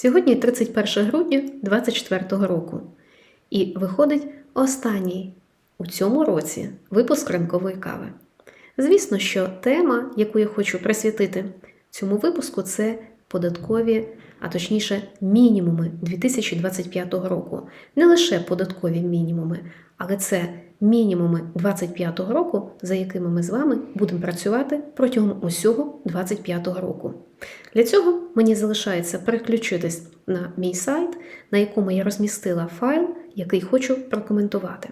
Сьогодні 31 грудня 2024 року. І виходить останній у цьому році випуск ранкової кави. Звісно, що тема, яку я хочу присвятити цьому випуску, це податкові, а точніше, мінімуми 2025 року. Не лише податкові мінімуми, але це мінімуми 2025 року, за якими ми з вами будемо працювати протягом усього 2025 року. Для цього мені залишається переключитись на мій сайт, на якому я розмістила файл, який хочу прокоментувати.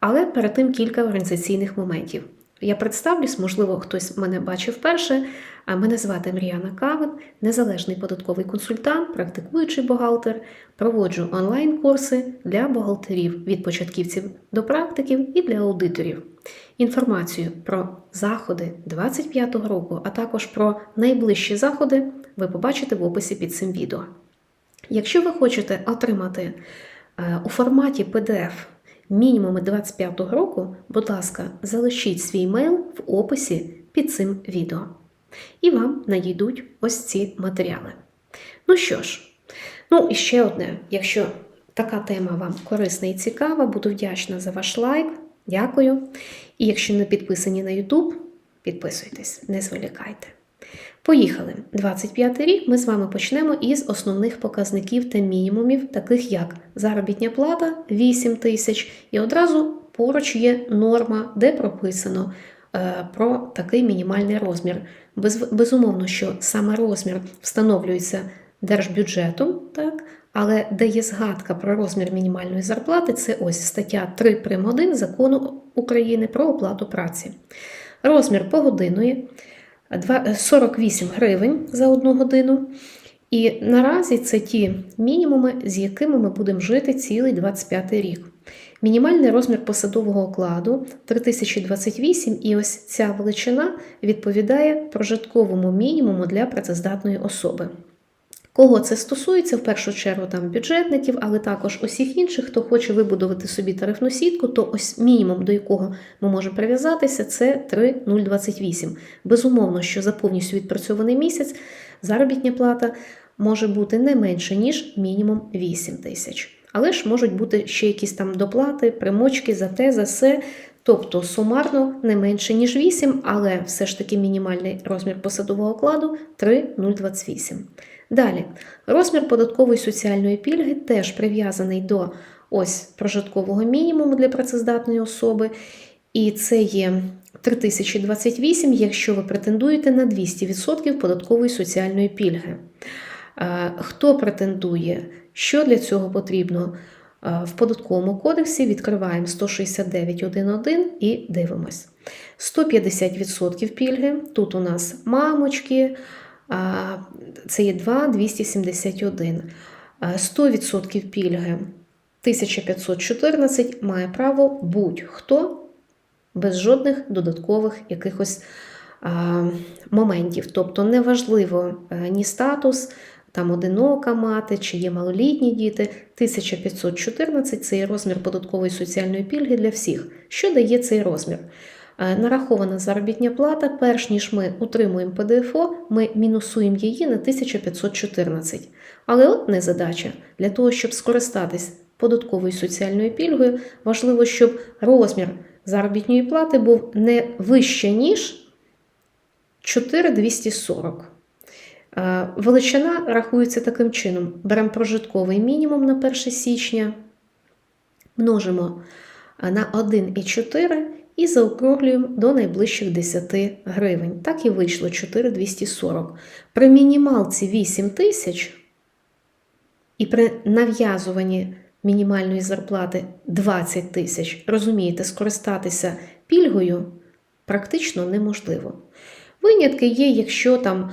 Але перед тим кілька організаційних моментів. Я представлюсь, можливо, хтось мене бачив вперше. А Мене звати Мріяна Кавин, незалежний податковий консультант, практикуючий бухгалтер. Проводжу онлайн-курси для бухгалтерів від початківців до практиків і для аудиторів. Інформацію про заходи 25-го року, а також про найближчі заходи ви побачите в описі під цим відео. Якщо ви хочете отримати е, у форматі PDF мінімуми 25-го року, будь ласка, залишіть свій мейл в описі під цим відео. І вам надійдуть ось ці матеріали. Ну що ж, ну і ще одне, якщо така тема вам корисна і цікава, буду вдячна за ваш лайк. Дякую. І якщо не підписані на YouTube, підписуйтесь, не зволікайте. Поїхали. 25 рік ми з вами почнемо із основних показників та мінімумів, таких як заробітня плата 8 тисяч, і одразу поруч є норма, де прописано е, про такий мінімальний розмір. Без, безумовно, що саме розмір встановлюється держбюджетом, так? але де є згадка про розмір мінімальної зарплати, це ось стаття 3 прим. 1 закону України про оплату праці. Розмір погодинної 48 гривень за одну годину. І наразі це ті мінімуми, з якими ми будемо жити цілий 25 рік. Мінімальний розмір посадового окладу 3028, і ось ця величина відповідає прожитковому мінімуму для працездатної особи. Кого це стосується, в першу чергу там бюджетників, але також усіх інших, хто хоче вибудувати собі тарифну сітку, то ось мінімум, до якого ми можемо прив'язатися, це 3,028. Безумовно, що за повністю відпрацьований місяць заробітня плата може бути не менше, ніж мінімум 8 тисяч. Але ж можуть бути ще якісь там доплати, примочки за те, за все. Тобто сумарно не менше, ніж 8, але все ж таки мінімальний розмір посадового окладу 3,028. Далі, розмір податкової соціальної пільги теж прив'язаний до ось прожиткового мінімуму для працездатної особи. І це є 3028, якщо ви претендуєте на 200% податкової соціальної пільги. Хто претендує, що для цього потрібно? В податковому кодексі відкриваємо 169.1.1 і дивимось. 150% пільги. Тут у нас мамочки, це є 2,271. 100% пільги 1514 має право будь-хто без жодних додаткових якихось моментів. Тобто неважливо ні статус, там одинока мати, чи є малолітні діти. 1514 це є розмір податкової соціальної пільги для всіх. Що дає цей розмір? Нарахована заробітня плата, перш ніж ми утримуємо ПДФО, ми мінусуємо її на 1514. Але от не задача. Для того, щоб скористатись податковою соціальною пільгою, важливо, щоб розмір заробітної плати був не вище, ніж 4240. Величина рахується таким чином: беремо прожитковий мінімум на 1 січня, множимо на 1,4 і заокруглюємо до найближчих 10 гривень. Так і вийшло 4,240. При мінімалці 8 тисяч і при нав'язуванні мінімальної зарплати 20 тисяч, розумієте, скористатися пільгою практично неможливо. Винятки є, якщо там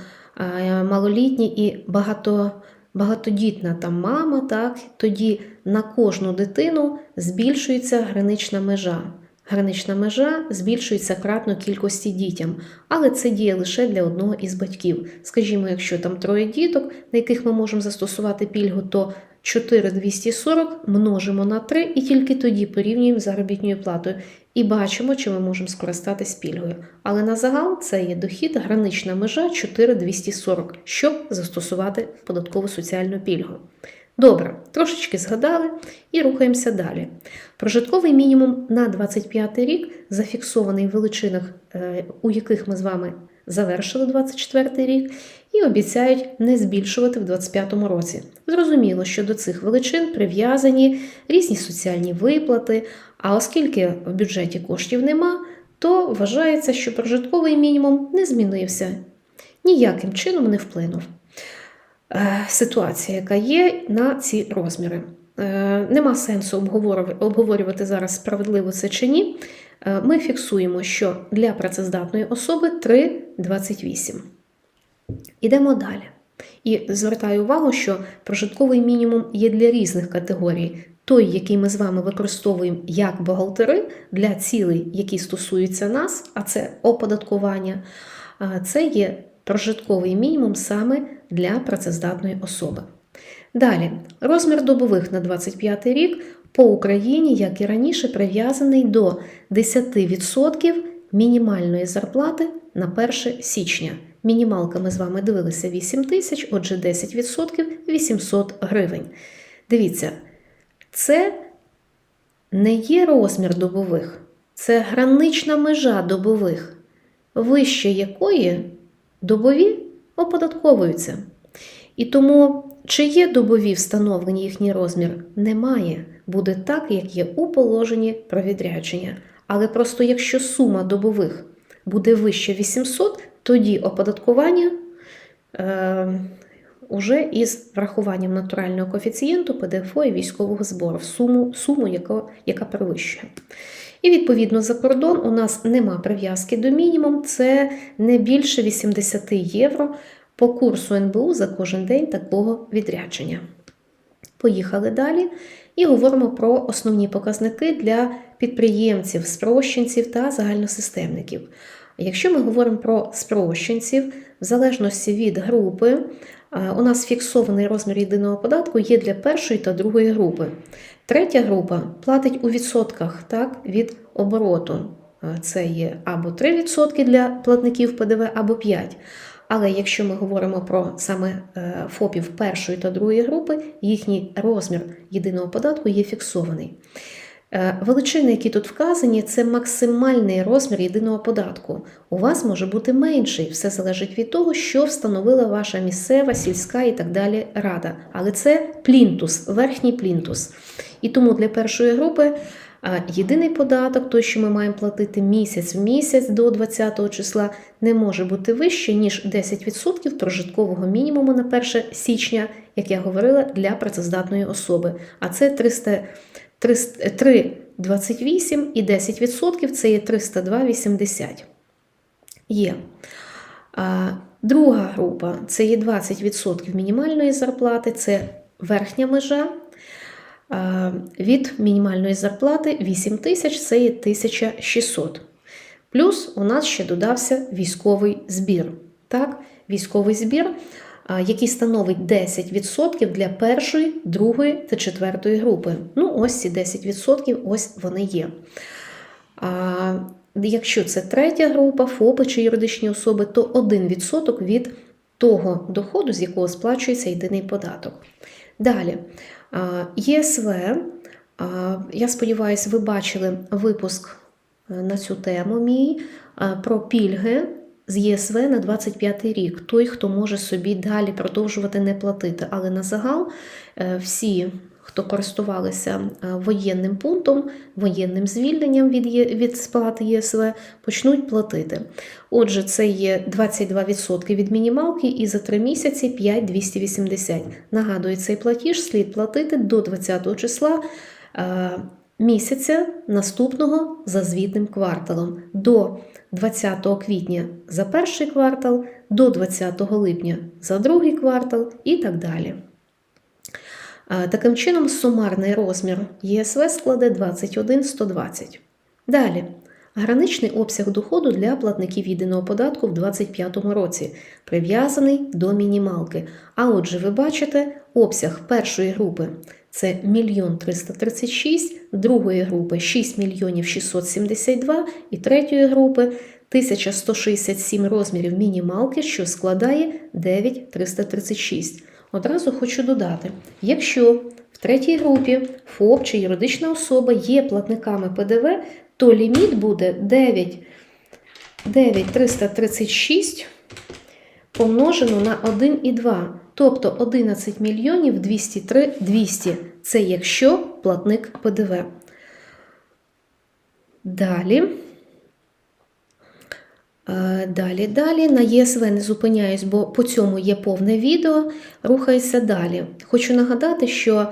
малолітні і багато, багатодітна там мама, так, тоді на кожну дитину збільшується гранична межа. Гранична межа збільшується кратно кількості дітям, але це діє лише для одного із батьків. Скажімо, якщо там троє діток, на яких ми можемо застосувати пільгу, то 4240 множимо на 3 і тільки тоді порівнюємо заробітною платою. І бачимо, чи ми можемо скористатись пільгою. Але на загал це є дохід, гранична межа 4240, щоб застосувати податкову соціальну пільгу. Добре, трошечки згадали і рухаємося далі. Прожитковий мінімум на 25 рік зафіксований в величинах, е, у яких ми з вами завершили 24 рік, і обіцяють не збільшувати в 2025 році. Зрозуміло, що до цих величин прив'язані різні соціальні виплати, а оскільки в бюджеті коштів нема, то вважається, що прожитковий мінімум не змінився, ніяким чином не вплинув. Е, Ситуація, яка є на ці розміри. Е, Нема сенсу обговорювати- зараз, справедливо це чи ні. Е, Ми фіксуємо, що для працездатної особи 3,28. Ідемо далі. І звертаю увагу, що прожитковий мінімум є для різних категорій. Той, який ми з вами використовуємо як бухгалтери для цілей, які стосуються нас, а це оподаткування, це є прожитковий мінімум саме для працездатної особи. Далі, розмір добових на 25 рік по Україні, як і раніше, прив'язаний до 10% мінімальної зарплати на 1 січня. Мінімалка ми з вами дивилися 8 тисяч, отже, 10% 800 гривень. Дивіться, це не є розмір добових, це гранична межа добових, вище якої добові оподатковуються. І тому, чи є добові встановлені їхній розмір? Немає. Буде так, як є у положенні про відрядження. Але просто якщо сума добових буде вище 800, тоді оподаткування е, уже із врахуванням натурального коефіцієнту ПДФО і військового збору суму, суму яка, яка перевищує. І відповідно за кордон у нас нема прив'язки до мінімум, це не більше 80 євро по курсу НБУ за кожен день такого відрядження. Поїхали далі і говоримо про основні показники для підприємців, спрощенців та загальносистемників. Якщо ми говоримо про спрощенців, в залежності від групи, е, у нас фіксований розмір єдиного податку є для першої та другої групи. Третя група платить у відсотках так, від обороту. Е, Це є або 3% для платників ПДВ, або 5%. Але якщо ми говоримо про саме е, ФОПів першої та другої групи, їхній розмір єдиного податку є фіксований. Е, Величини, які тут вказані, це максимальний розмір єдиного податку. У вас може бути менший, все залежить від того, що встановила ваша місцева, сільська і так далі рада. Але це плінтус, верхній плінтус. І тому для першої групи єдиний податок, той, що ми маємо платити місяць в місяць до 20 числа, не може бути вище, ніж 10% прожиткового мінімуму на 1 січня, як я говорила, для працездатної особи. А це 300 3,28 і 10% це є 302,80. Є. Друга група це є 20% мінімальної зарплати, це верхня межа. А, Від мінімальної зарплати 8 тисяч це є 1600. Плюс у нас ще додався військовий збір. Так, Військовий збір, який становить 10% для першої, другої та четвертої групи. Ну, ось ці 10%, ось вони є. А, Якщо це третя група, ФОПи чи юридичні особи, то 1% від того доходу, з якого сплачується єдиний податок. Далі, ЄСВ. Я сподіваюся, ви бачили випуск е, на цю тему мій про пільги з ЄСВ на 25 рік. Той, хто може собі далі продовжувати не платити. Але на загал е, всі, хто користувалися е, воєнним пунктом, воєнним звільненням від, від сплати ЄСВ, почнуть платити. Отже, це є 22% від мінімалки і за 3 місяці 5,280. Нагадую, цей платіж слід платити до 20 числа. е, Місяця наступного за звітним кварталом до 20 квітня за перший квартал, до 20 липня за другий квартал і так далі. Таким чином, сумарний розмір ЄСВ складе 21 120. Далі, Граничний обсяг доходу для платників єдиного податку в 2025 році прив'язаний до мінімалки. А отже, ви бачите, обсяг першої групи це 1 336, другої групи 6 мільйонів 672 і третьої групи 1167 розмірів мінімалки, що складає 9336. Одразу хочу додати, якщо в третій групі ФОП чи юридична особа є платниками ПДВ, то ліміт буде 9, 9336 помножено на 1,2, тобто 11 мільйонів 203 200. Це якщо платник ПДВ. Далі. Далі, далі. На ЄСВ не зупиняюсь, бо по цьому є повне відео. Рухаюся далі. Хочу нагадати, що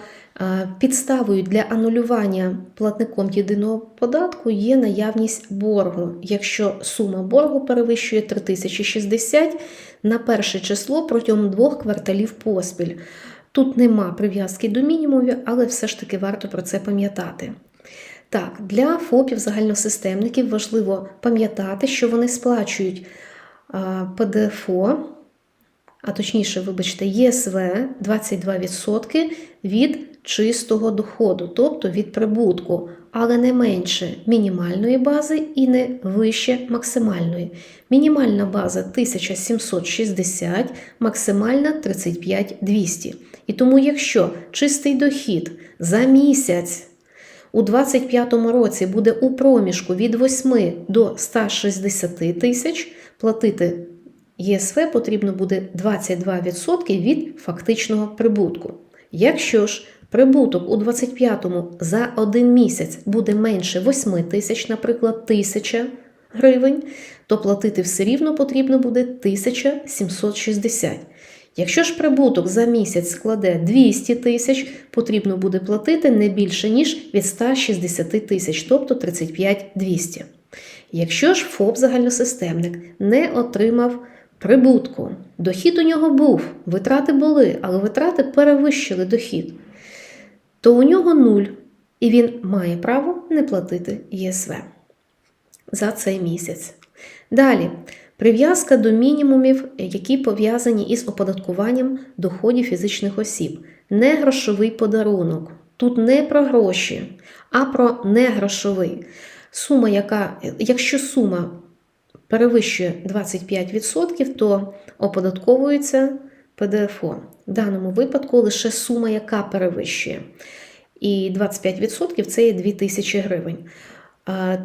підставою для анулювання платником єдиного податку є наявність боргу. Якщо сума боргу перевищує 3060 на перше число протягом двох кварталів поспіль. Тут нема прив'язки до мінімумів, але все ж таки варто про це пам'ятати. Так, для ФОПів загальносистемників важливо пам'ятати, що вони сплачують ПДФО, а точніше, вибачте, ЄСВ 22% від чистого доходу, тобто від прибутку, але не менше мінімальної бази і не вище максимальної. Мінімальна база 1760, максимальна 35200. І тому, якщо чистий дохід за місяць у 2025 році буде у проміжку від 8 до 160 тисяч, платити ЄСВ потрібно буде 22% від фактичного прибутку. Якщо ж прибуток у 25-му за один місяць буде менше 8 тисяч, наприклад, 1000 гривень, то платити все рівно потрібно буде 1760. Якщо ж прибуток за місяць складе 200 тисяч, потрібно буде платити не більше, ніж від 160 тисяч, тобто 35 200. Якщо ж ФОП загальносистемник не отримав прибутку, дохід у нього був, витрати були, але витрати перевищили дохід, то у нього нуль, і він має право не платити ЄСВ за цей місяць. Далі. Прив'язка до мінімумів, які пов'язані із оподаткуванням доходів фізичних осіб. Негрошовий подарунок. Тут не про гроші, а про негрошовий. Сума, яка, якщо сума перевищує 25%, то оподатковується ПДФО. В даному випадку лише сума, яка перевищує. І 25% це є 2000 гривень.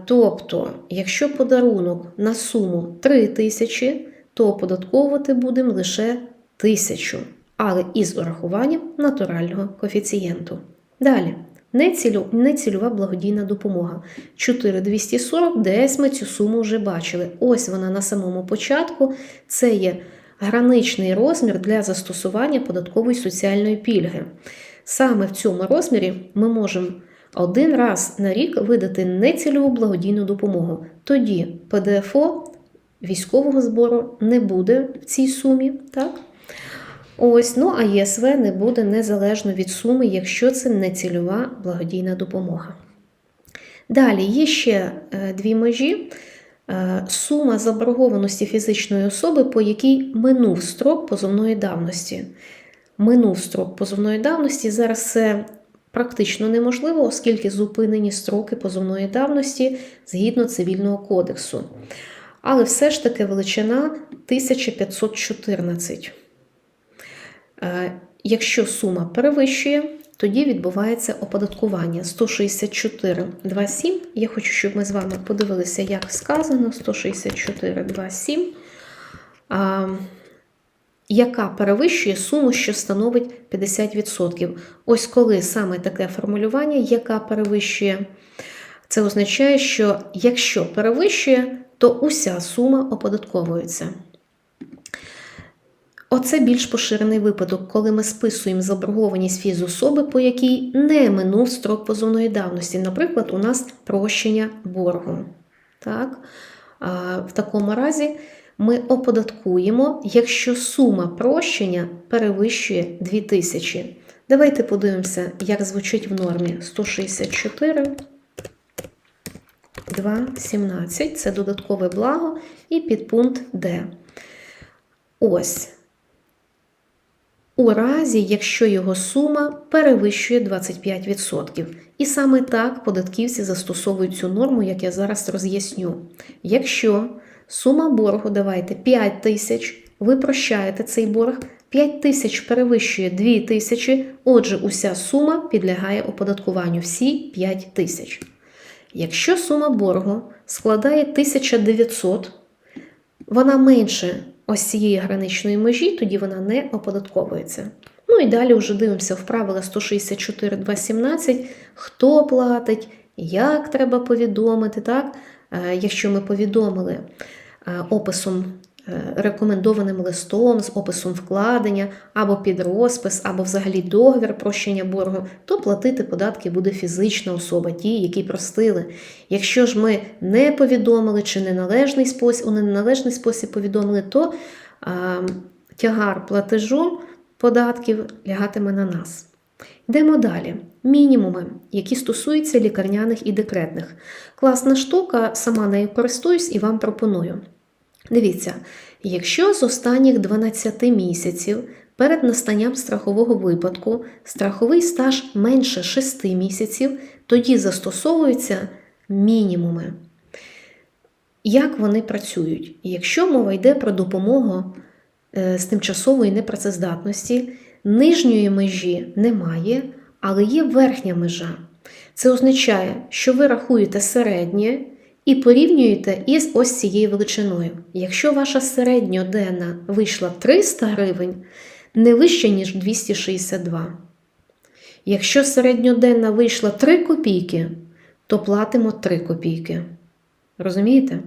Тобто, якщо подарунок на суму 3 тисячі, то оподатковувати будемо лише тисячу, але із урахуванням натурального коефіцієнту. Далі, нецільова благодійна допомога. 4240, десь ми цю суму вже бачили. Ось вона на самому початку. Це є граничний розмір для застосування податкової соціальної пільги. Саме в цьому розмірі ми можемо один раз на рік видати нецільову благодійну допомогу. Тоді ПДФО військового збору не буде в цій сумі. так? Ось, ну а ЄСВ не буде незалежно від суми, якщо це нецільова благодійна допомога. Далі є ще е, дві межі. Е, Сума заборгованості фізичної особи, по якій минув строк позовної давності. Минув строк позовної давності. Зараз це практично неможливо, оскільки зупинені строки позовної давності згідно цивільного кодексу. Але все ж таки величина 1514. Е, Якщо сума перевищує, тоді відбувається оподаткування 164,27. Я хочу, щоб ми з вами подивилися, як сказано: 164,27 яка перевищує суму, що становить 50%. Ось коли саме таке формулювання, яка перевищує, це означає, що якщо перевищує, то уся сума оподатковується. Оце більш поширений випадок, коли ми списуємо заборгованість фізособи, по якій не минув строк позовної давності. Наприклад, у нас прощення боргу. Так? В такому разі ми оподаткуємо, якщо сума прощення перевищує 2000. Давайте подивимося, як звучить в нормі 164 2,17 це додаткове благо і підпункт Д. Ось. У разі, якщо його сума перевищує 25%. І саме так податківці застосовують цю норму, як я зараз роз'ясню. Якщо сума боргу, давайте 5 тисяч, ви прощаєте цей борг, 5 тисяч перевищує 2 тисячі, отже, уся сума підлягає оподаткуванню всі 5 тисяч. Якщо сума боргу складає 1900, вона менше ось цієї граничної межі, тоді вона не оподатковується. Ну і далі вже дивимося в правила 164.217, хто платить, як треба повідомити. так? Е, Якщо ми повідомили описом, е, рекомендованим листом з описом вкладення, або під розпис, або взагалі договір прощення боргу, то платити податки буде фізична особа, ті, які простили. Якщо ж ми не повідомили чи неналежний спосіб, у неналежний спосіб повідомили, то а, тягар платежу податків лягатиме на нас. Йдемо далі. Мінімуми, які стосуються лікарняних і декретних. Класна штука, сама нею користуюсь і вам пропоную. Дивіться, якщо з останніх 12 місяців перед настанням страхового випадку страховий стаж менше 6 місяців, тоді застосовуються мінімуми. Як вони працюють? Якщо мова йде про допомогу е, з тимчасової непрацездатності, нижньої межі немає, але є верхня межа. Це означає, що ви рахуєте середнє і порівнюєте із ось цією величиною. Якщо ваша середньоденна вийшла 300 гривень, не вище, ніж 262. Якщо середньоденна вийшла 3 копійки, то платимо 3 копійки. Розумієте?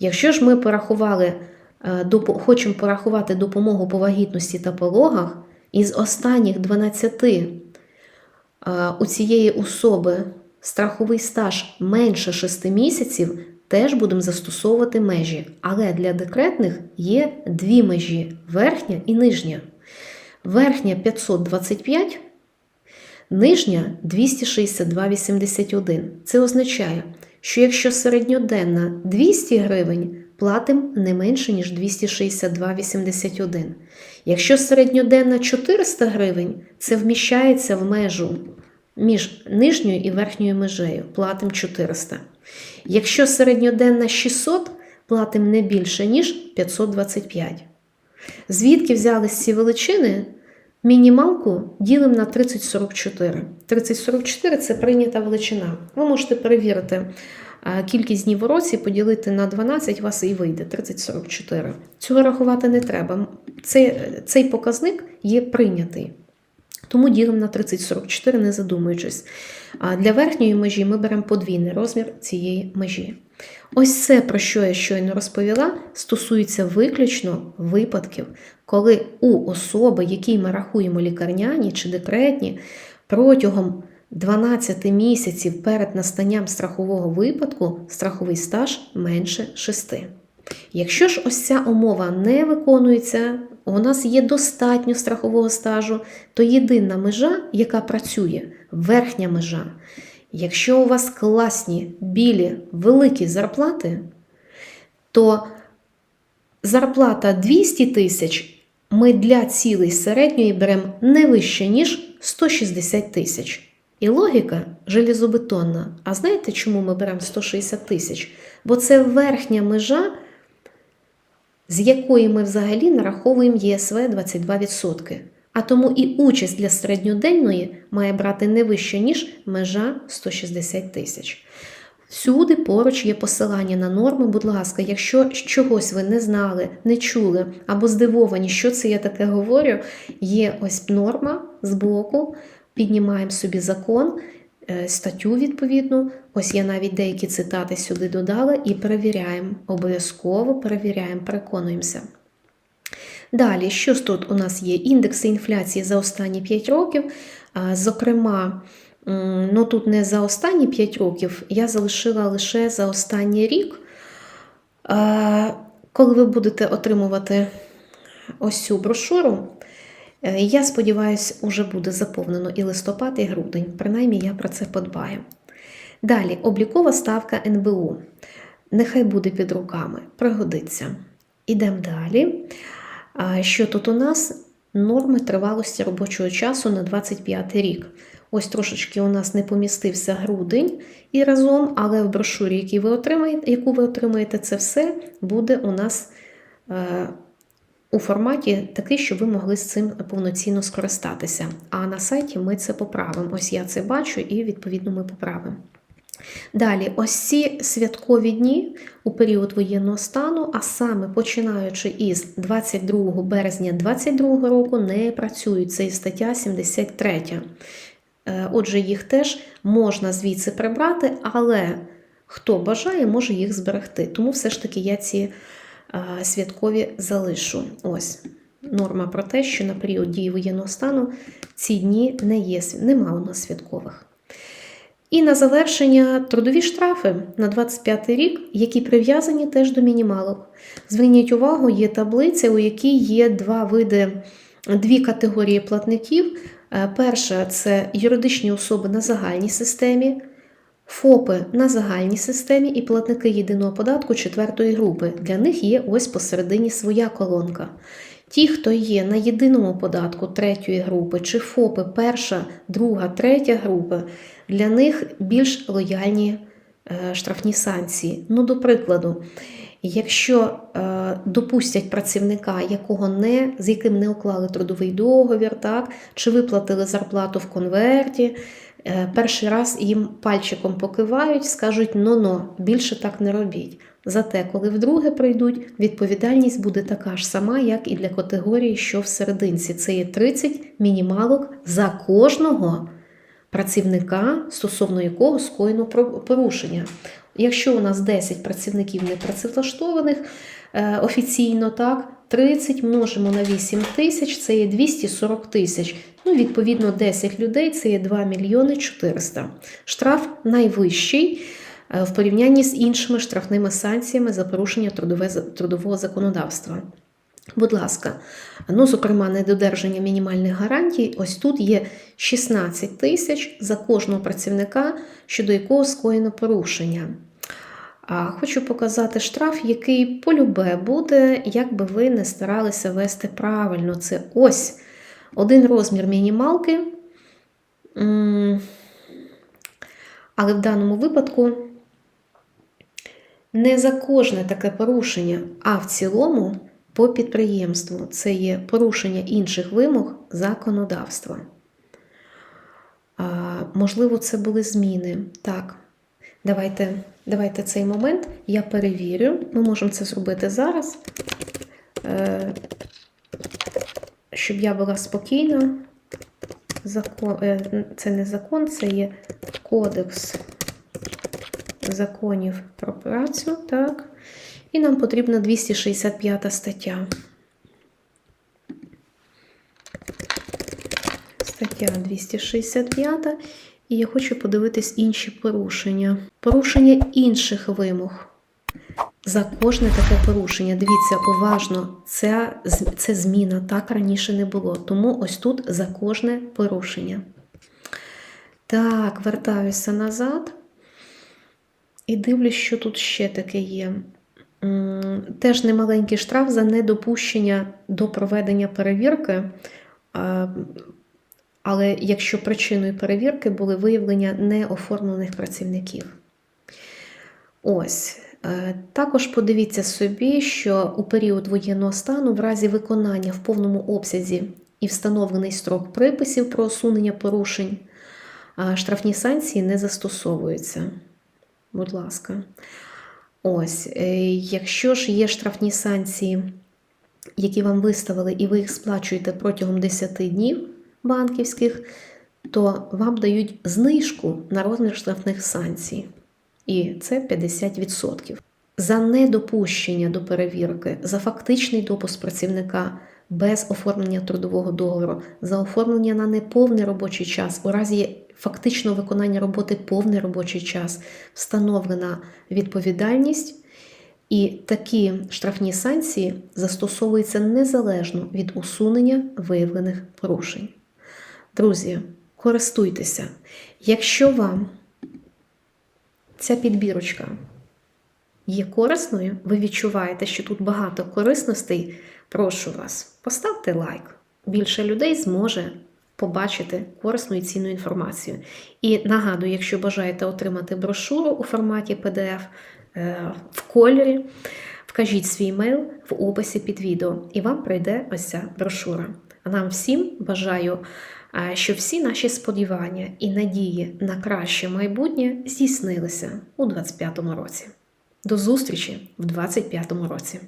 Якщо ж ми порахували, е, хочемо порахувати допомогу по вагітності та пологах, із останніх 12 е, у цієї особи страховий стаж менше 6 місяців, теж будемо застосовувати межі. Але для декретних є дві межі верхня і нижня. Верхня 525, нижня 262,81. Це означає, що якщо середньоденна 200 гривень, платимо не менше, ніж 262,81. Якщо середньоденна 400 гривень, це вміщається в межу між нижньою і верхньою межею, платимо 400. Якщо середньоденна 600, платимо не більше, ніж 525. Звідки взялись ці величини? Мінімалку ділимо на 3044. 3044 це прийнята величина. Ви можете перевірити кількість днів у році, поділити на 12, у вас і вийде 3044. Цього рахувати не треба. Цей, цей показник є прийнятий. Тому ділимо на 3044, не задумуючись. А для верхньої межі ми беремо подвійний розмір цієї межі. Ось це, про що я щойно розповіла, стосується виключно випадків, коли у особи, якій ми рахуємо лікарняні чи декретні, протягом 12 місяців перед настанням страхового випадку страховий стаж менше 6. Якщо ж ось ця умова не виконується, у нас є достатньо страхового стажу, то єдина межа, яка працює, верхня межа. Якщо у вас класні, білі, великі зарплати, то зарплата 200 тисяч ми для цілей середньої беремо не вище, ніж 160 тисяч. І логіка железобетонна. А знаєте, чому ми беремо 160 тисяч? Бо це верхня межа, з якої ми взагалі нараховуємо ЄСВ 22%. А тому і участь для середньоденної має брати не вище, ніж межа 160 тисяч. Всюди поруч є посилання на норми. Будь ласка, якщо чогось ви не знали, не чули або здивовані, що це я таке говорю, є ось норма збоку, піднімаємо собі закон, статтю відповідну. Ось я навіть деякі цитати сюди додала і перевіряємо. Обов'язково перевіряємо, переконуємося. Далі, що ж тут у нас є? Індекси інфляції за останні 5 років. Зокрема, ну тут не за останні 5 років, я залишила лише за останній рік. Коли ви будете отримувати ось цю брошуру, е, я сподіваюся, уже буде заповнено і листопад, і грудень. Принаймні, я про це подбаю. Далі, облікова ставка НБУ. Нехай буде під руками, пригодиться. Ідемо далі. Що тут у нас? Норми тривалості робочого часу на 25 рік. Ось трошечки у нас не помістився грудень і разом, але в брошурі, які ви отримаєте, яку ви отримаєте, це все буде у нас е, у форматі такий, щоб ви могли з цим повноцінно скористатися. А на сайті ми це поправимо. Ось я це бачу і відповідно ми поправимо. Далі, ось ці святкові дні у період воєнного стану, а саме починаючи із 22 березня 2022 року, не працюють. Це і стаття 73. Е, Отже, їх теж можна звідси прибрати, але хто бажає, може їх зберегти. Тому все ж таки я ці святкові залишу. Ось норма про те, що на період дії воєнного стану ці дні не є, нема у нас святкових. І на завершення трудові штрафи на 25 рік, які прив'язані теж до мінімалок. Зверніть увагу, є таблиця, у якій є два види, дві категорії платників. Е, Перша це юридичні особи на загальній системі, ФОПи на загальній системі і платники єдиного податку четвертої групи. Для них є ось посередині своя колонка. Ті, хто є на єдиному податку третьої групи, чи ФОПи перша, друга, третя групи, для них більш лояльні е, штрафні санкції. Ну, до прикладу, якщо е, допустять працівника, якого не, з яким не уклали трудовий договір, так, чи виплатили зарплату в конверті, перший раз їм пальчиком покивають, скажуть ну-но, більше так не робіть. Зате, коли вдруге прийдуть, відповідальність буде така ж сама, як і для категорії, що в серединці. Це є 30 мінімалок за кожного працівника, стосовно якого скоєно порушення. Якщо у нас 10 працівників непрацевлаштованих е, офіційно, так, 30 множимо на 8 тисяч, це є 240 тисяч. Ну, відповідно, 10 людей це є 2 мільйони 400. Штраф найвищий е, в порівнянні з іншими штрафними санкціями за порушення трудового законодавства. Будь ласка, ну, зокрема, недодержання мінімальних гарантій. Ось тут є 16 тисяч за кожного працівника, щодо якого скоєно порушення. А Хочу показати штраф, який полюбе буде, як би ви не старалися вести правильно. Це ось один розмір мінімалки. Але в даному випадку не за кожне таке порушення, а в цілому по підприємству це є порушення інших вимог законодавства. Можливо, це були зміни. Так, давайте, давайте цей момент я перевірю. Ми можемо це зробити зараз, е, щоб я була спокійна. Закон, е, Це не закон, це є кодекс законів про працю. Так. І нам потрібна 265 стаття. Стаття 265. І я хочу подивитись інші порушення. Порушення інших вимог. За кожне таке порушення. Дивіться, уважно, це, це зміна так раніше не було. Тому ось тут за кожне порушення. Так, вертаюся назад. І дивлюсь, що тут ще таке є. Теж немаленький штраф за недопущення до проведення перевірки. Але якщо причиною перевірки були виявлення неоформлених працівників. Ось. Е, також подивіться собі, що у період воєнного стану, в разі виконання в повному обсязі і встановлений строк приписів про усунення порушень, штрафні санкції не застосовуються. Будь ласка. Ось, е, якщо ж є штрафні санкції, які вам виставили, і ви їх сплачуєте протягом 10 днів банківських, то вам дають знижку на розмір штрафних санкцій. І це 50%. За недопущення до перевірки, за фактичний допуск працівника без оформлення трудового договору, за оформлення на неповний робочий час, у разі фактичного виконання роботи повний робочий час, встановлена відповідальність, і такі штрафні санкції застосовуються незалежно від усунення виявлених порушень. Друзі, користуйтеся. Якщо вам ця підбірочка є корисною, ви відчуваєте, що тут багато корисностей, прошу вас, поставте лайк. Більше людей зможе побачити корисну і цінну інформацію. І нагадую, якщо бажаєте отримати брошуру у форматі PDF е, в кольорі, вкажіть свій мейл в описі під відео, і вам прийде ось ця брошура. А нам всім бажаю, щоб всі наші сподівання і надії на краще майбутнє здійснилися у 2025 році. До зустрічі в 2025 році!